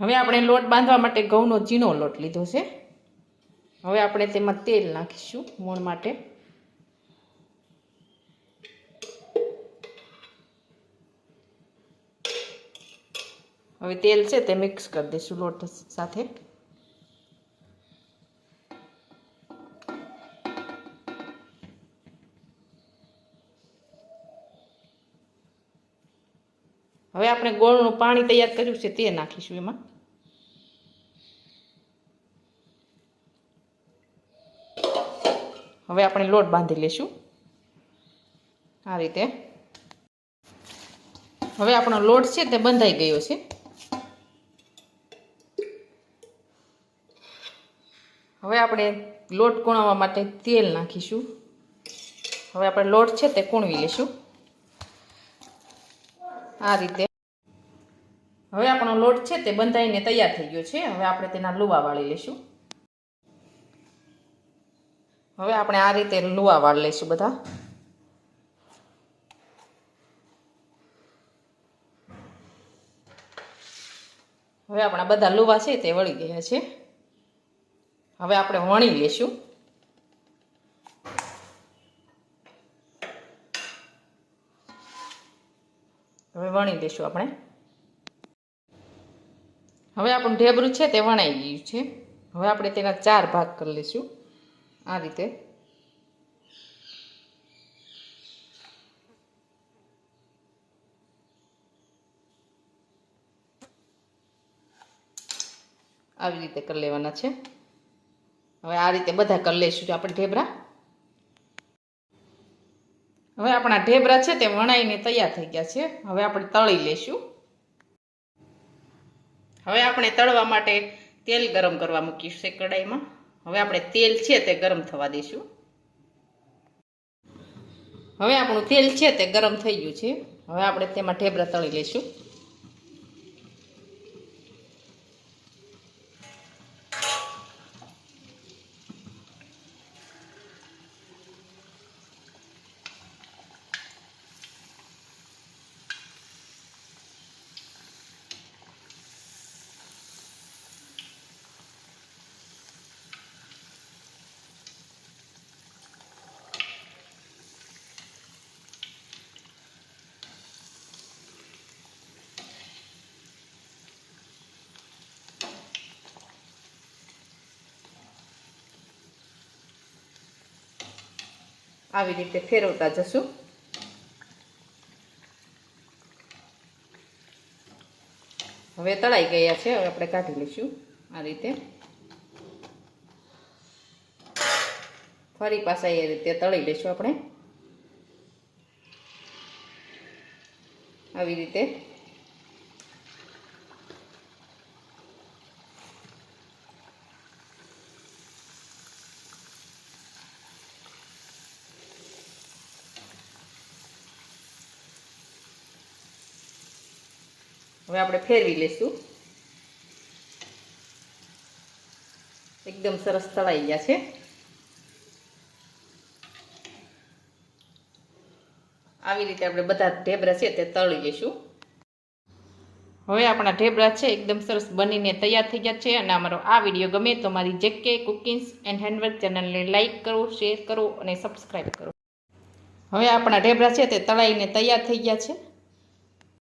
હવે આપણે લોટ બાંધવા માટે ઘઉંનો ઝીણો લોટ લીધો છે. હવે આપણે તેમાં તેલ નાખીશું મોણ માટે. હવે તેલ છે તે મિક્સ કરી દઈશું લોટ સાથે. હવે આપણે ગોળનું પાણી તૈયાર કર્યું છે તે નાખીશું એમાં. હવે આપણે લોટ બાંધી લેશું. આ રીતે. હવે આપણો લોટ છે તે બંધાઈ ગયો છે. હવે આપણે લોટ કૂણવા માટે તેલ નાખીશું. હવે આપણે લોટ છે તે કૂણવી લેશું. આ રીતે. હવે આપણો લોટ છે તે બંધાઈને તૈયાર થઈ ગયો છે. હવે આપણે તેના લુવા વાળી લઈશું. હવે આપણે આ રીતે લુવા વાળી લઈશું બધા. હવે આપણા બધા લુવા છે તે વળી ગયા છે. હવે આપણે વણી લેશું હવે વણી લઈશું આપણે. હવે આપણું ઢેબરું છે તે વણાઈ ગયું છે. હવે આપણે તેના ચાર ભાગ કરી લઈશું. આ રીતે. આવી રીતે કરી લેવાના છે. હવે આ રીતે બધા કરી લઈશું આપણે ઢેબરા. હવે આપણા ઢેબરા છે તે વણાઈને તૈયાર થઈ ગયા છે. હવે આપણે તળી લઈશું હવે આપણે તળવા માટે તેલ ગરમ કરવા મૂકીશું છે કડાઈમાં. હવે આપણે તેલ છે તે ગરમ થવા દઈશું હવે આપણું તેલ છે તે ગરમ થઈ ગયું છે. હવે આપણે તેમાં ઢેબરા તળી લઈશું આવી રીતે ફેરવતા જશું. હવે તળાઈ ગયા છે, હવે આપણે કાઢી લઈશું આ રીતે. ફરી પાછા એ રીતે તળી લઈશું આપણે. આવી રીતે હવે આપણે ફેરવી લઈશું એકદમ સરસ તળાઈ ગયા છે. આવી રીતે આપણે બધા ઢેબરા છે તે તળી લઈશું હવે આપણા ઢેબરા છે, એકદમ સરસ બનીને તૈયાર થઈ ગયા છે અને અમારો આ વીડિયો ગમે તો મારી જેકે કુકિંગ્સ એન્ડ હેન્ડવર્ક ચેનલને લાઇક કરો, શેર કરો અને સબસ્ક્રાઈબ કરો. હવે આપણા ઢેબરા છે તે તળાઈને તૈયાર થઈ ગયા છે.